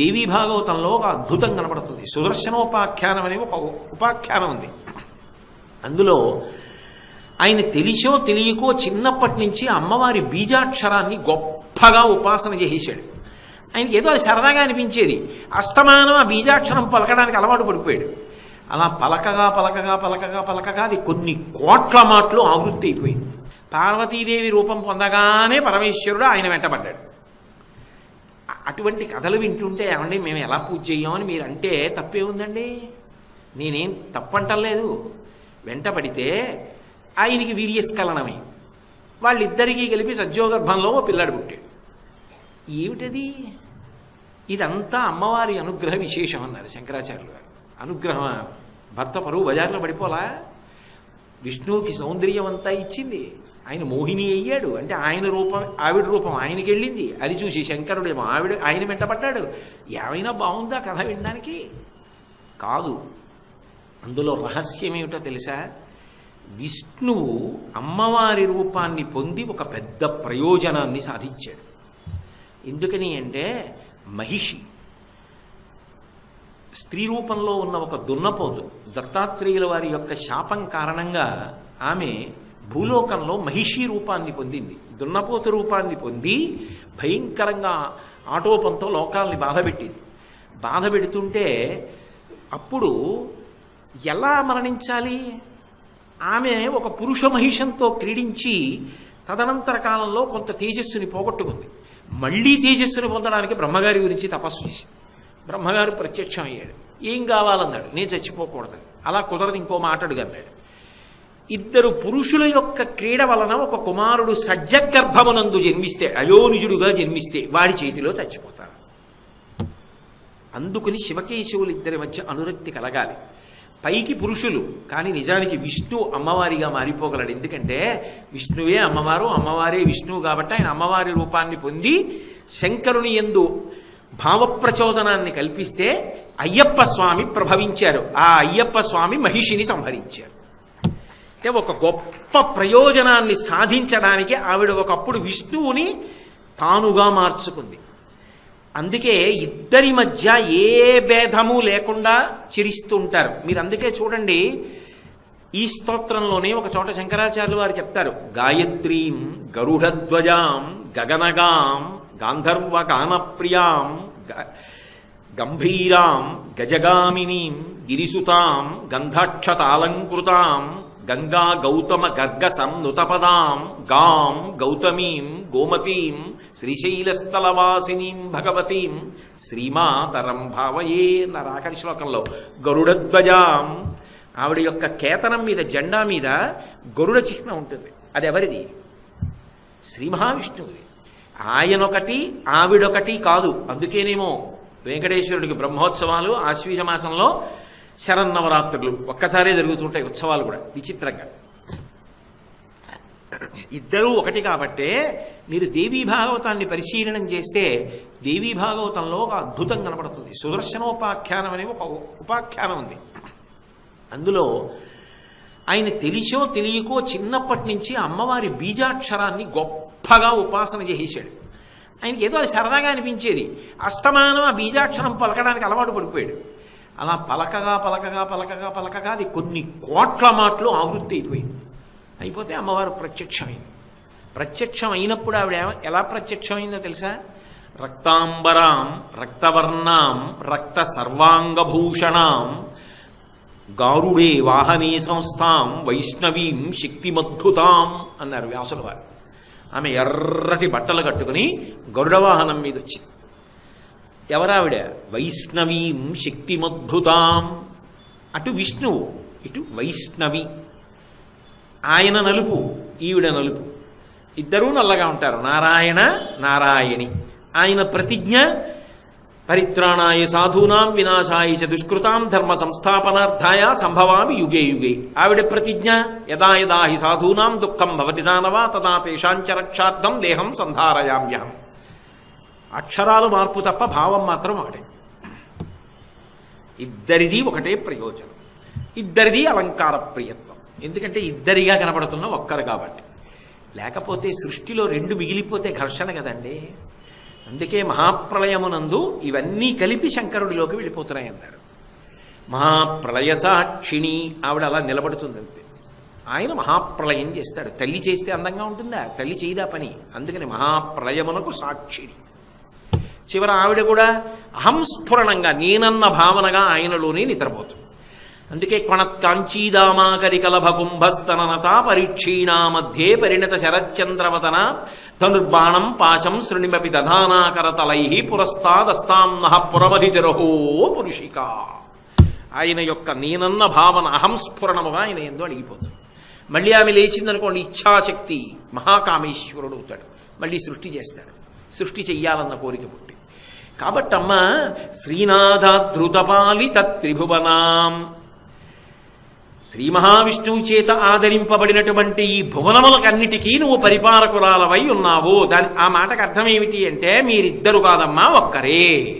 దేవీ భాగవతంలో ఒక అద్భుతం కనబడుతుంది. సుదర్శనోపాఖ్యానం అనే ఒక ఉపాఖ్యానం ఉంది. అందులో ఆయన తెలిసో తెలియకో చిన్నప్పటి నుంచి అమ్మవారి బీజాక్షరాన్ని గొప్పగా ఉపాసన చేసేశాడు. ఆయనకి ఏదో అది సరదాగా అనిపించేది. అస్తమానం ఆ బీజాక్షరం పలకడానికి అలవాటు పడిపోయాడు. అలా పలకగా పలకగా పలకగా పలకగా అది కొన్ని కోట్ల మాటలు ఆవృత్తి అయిపోయింది. పార్వతీదేవి రూపం పొందగానే పరమేశ్వరుడు ఆయన వెంటబడ్డాడు. అటువంటి కథలు వింటుంటే ఏమండి మేము ఎలా పూజ చేయమని మీరు అంటే తప్పే ఉందండి. నేనేం తప్పంటలేదు. వెంటబడితే ఆయనకి వీర్యస్ఖలనమైంది వాళ్ళిద్దరికీ కలిపి సజ్జోగర్భంలో ఓ పిల్లాడు పుట్టాడు. ఏమిటది? ఇదంతా అమ్మవారి అనుగ్రహ విశేషం అన్నారు శంకరాచార్యులు గారు. అనుగ్రహం భర్త పరువు బజార్లో పడిపోలా? విష్ణువుకి సౌందర్యం అంతా ఇచ్చింది. ఆయన మోహిని అయ్యాడు. అంటే ఆయన రూపం ఆవిడ రూపం ఆయనకి వెళ్ళింది అది చూసి శంకరుడేమో ఆవిడ ఆయన వెంటపడ్డాడు ఏమైనా బాగుందా కథ వినడానికి? కాదు. అందులో రహస్యం ఏమిటో తెలుసా? విష్ణువు అమ్మవారి రూపాన్ని పొంది ఒక పెద్ద ప్రయోజనాన్ని సాధించాడు. ఎందుకని అంటే మహిషి స్త్రీ రూపంలో ఉన్న ఒక దున్నపోతు దత్తాత్రేయుల వారి యొక్క శాపం కారణంగా ఆమె భూలోకంలో మహిషి రూపాన్ని పొందింది దున్నపోతు రూపాన్ని పొంది భయంకరంగా ఆటోపంతో లోకాల్ని బాధపెట్టింది బాధ పెడుతుంటే అప్పుడు ఎలా మరణించాలి? ఆమె ఒక పురుష మహిషంతో క్రీడించి తదనంతర కాలంలో కొంత తేజస్సుని పోగొట్టుకుంది. మళ్ళీ తేజస్సుని పొందడానికి బ్రహ్మగారి గురించి తపస్సు చేసింది. బ్రహ్మగారు ప్రత్యక్షం అయ్యాడు ఏం కావాలన్నాడు? నేను చచ్చిపోకూడదు అలా కుదరదు ఇంకో మాట అడుగన్నాడు ఇద్దరు పురుషుల యొక్క క్రీడ వలన ఒక కుమారుడు సజ్జగర్భమునందు జన్మిస్తే అయోనిజుడుగా జన్మిస్తే వాడి చేతిలో చచ్చిపోతారు అందుకుని శివకేశవులు ఇద్దరి మధ్య అనురక్తి కలగాలి. పైకి పురుషులు కానీ నిజానికి విష్ణు అమ్మవారిగా మారిపోగలడు. ఎందుకంటే విష్ణువే అమ్మవారు అమ్మవారే విష్ణువు కాబట్టి ఆయన అమ్మవారి రూపాన్ని పొంది శంకరుని ఎందు భావప్రచోదనాన్ని కల్పిస్తే అయ్యప్ప స్వామి ప్రభవించారు. ఆ అయ్యప్ప స్వామి మహిషిని సంహరించారు. అంటే ఒక గొప్ప ప్రయోజనాన్ని సాధించడానికి ఆవిడ ఒకప్పుడు విష్ణువుని తానుగా మార్చుకుంది. అందుకే ఇద్దరి మధ్య ఏ భేదము లేకుండా చిరిస్తూ ఉంటారు మీరు అందుకే చూడండి ఈ స్తోత్రంలోనే ఒక చోట శంకరాచార్యులు వారు చెప్తారు. గాయత్రీం గరుడధ్వజాం గగనగాం గాంధర్వ గానప్రియాం గంభీరాం గజగామినీం గిరిసుతాం గంధక్షతాలంకృతాం గంగా గౌతమ గర్గ సంనుతపదాం గాం గౌతమీం గోమతీం శ్రీశైలస్థలవాసినీం భగవతీం శ్రీమాతరం భావయే అన్నారు ఆఖరి శ్లోకంలో గరుడధ్వజాం. ఆవిడ యొక్క కేతనం మీద జెండా మీద గరుడ చిహ్నం ఉంటుంది. అది ఎవరిది? శ్రీ మహావిష్ణువుది. ఆయనొకటి ఆవిడొకటి కాదు. అందుకేనేమో వెంకటేశ్వరుడికి బ్రహ్మోత్సవాలు ఆశ్వీజ మాసంలో శరన్నవరాత్రులు ఒక్కసారే జరుగుతుంటాయి ఉత్సవాలు కూడా విచిత్రంగా. ఇద్దరూ ఒకటి కాబట్టే మీరు దేవీ భాగవతాన్ని పరిశీలనం చేస్తే దేవీ భాగవతంలో ఒక అద్భుతం కనబడుతుంది సుదర్శనోపాఖ్యానం అనే ఒక ఉపాఖ్యానం ఉంది. అందులో ఆయన తెలిసో తెలియకో చిన్నప్పటి నుంచి అమ్మవారి బీజాక్షరాన్ని గొప్పగా ఉపాసన చేసేశాడు. ఆయనకి ఏదో అది సరదాగా అనిపించేది. అస్తమానం ఆ బీజాక్షరం పలకడానికి అలవాటు పడిపోయాడు. అలా పలకగా పలకగా పలకగా పలకగా అది కొన్ని కోట్ల మాటలు ఆవృత్తి అయిపోయింది. అయిపోతే అమ్మవారు ప్రత్యక్షమైంది. ప్రత్యక్షం అయినప్పుడు ఆవిడ ఎలా ప్రత్యక్షమైందో తెలుసా? రక్తాంబరాం రక్తవర్ణాం రక్త సర్వాంగభూషణాం గారుడే వాహనీ సంస్థాం వైష్ణవీం శక్తిమద్భుతాం అన్నారు వ్యాసుల వారు ఆమె ఎర్రటి బట్టలు కట్టుకుని గరుడ వాహనం మీద వచ్చింది ఎవరావిడ? వైష్ణవీం శక్తిమద్భుతాం. అటు విష్ణువు ఇటు వైష్ణవి. ఆయన నలుపు ఈవిడ నలుపు. ఇద్దరూ నల్లగా ఉంటారు. నారాయణ నారాయణి. ఆయన ప్రతిజ్ఞ పరిత్రాణాయ సాధూనాం వినాశాయ చ దుష్కృతాం ధర్మ సంస్థాపనార్థాయ సంభవామి యుగే యుగే. ఆవిడ ప్రతిజ్ఞ యదా యదా హి సాధూనాం దుఃఖం భవతి దానవా తదా తేషాంచ రక్షార్థం దేహం సంధారయామ్యహం. అక్షరాలు మార్పు తప్ప భావం మాత్రం ఒకటే. ఇద్దరిది ఒకటే ప్రయోజనం. ఇద్దరిది అలంకార ప్రియత్వం. ఎందుకంటే ఇద్దరిగా కనపడుతున్న ఒక్కరు కాబట్టి. లేకపోతే సృష్టిలో రెండు మిగిలిపోతే ఘర్షణ కదండి. అందుకే మహాప్రళయమునందు ఇవన్నీ కలిపి శంకరుడిలోకి వెళ్ళిపోతున్నాయి అన్నాడు మహాప్రళయ సాక్షిణి ఆవిడ అలా నిలబడుతుంది అంతే ఆయన మహాప్రళయం చేస్తాడు. తల్లి చేస్తే అందంగా ఉంటుందా? తల్లి చేయదా పని? అందుకని మహాప్రళయమునకు సాక్షిణి. చివర ఆవిడ కూడా అహంస్ఫురణంగా నేనన్న భావనగా ఆయనలోనే నిద్రపోతుంది. అందుకే కొణత్కాంచీదామాకరికలభ కుంభస్తననత పరీక్షీణా మధ్యే పరిణత శరచంద్రవతన ధనుర్బాణం పాశం శృణిమపి దధానాకరతలై పురస్తాదస్తాంనః పురమధితిరహో పురుషిక. ఆయన యొక్క నేనన్న భావన అహంస్ఫురణముగా ఆయన ఎందు అడిగిపోతుంది మళ్ళీ ఆమె లేచిందనుకోండి ఇచ్ఛాశక్తి మహాకామేశ్వరుడు అవుతాడు. మళ్ళీ సృష్టి చేస్తాడు. సృష్టి చెయ్యాలన్న కోరిక పుట్టి కాబట్టమ్మ శ్రీనాథాధృతపాలిత త్రిభువనాం శ్రీ మహావిష్ణువు చేత ఆదరింపబడినటువంటి ఈ భువనములకన్నిటికీ నువ్వు పరిపాలకురాలవై ఉన్నావు. దాని ఆ మాటకు అర్థం ఏమిటి అంటే మీరిద్దరు కాదమ్మా ఒక్కరే.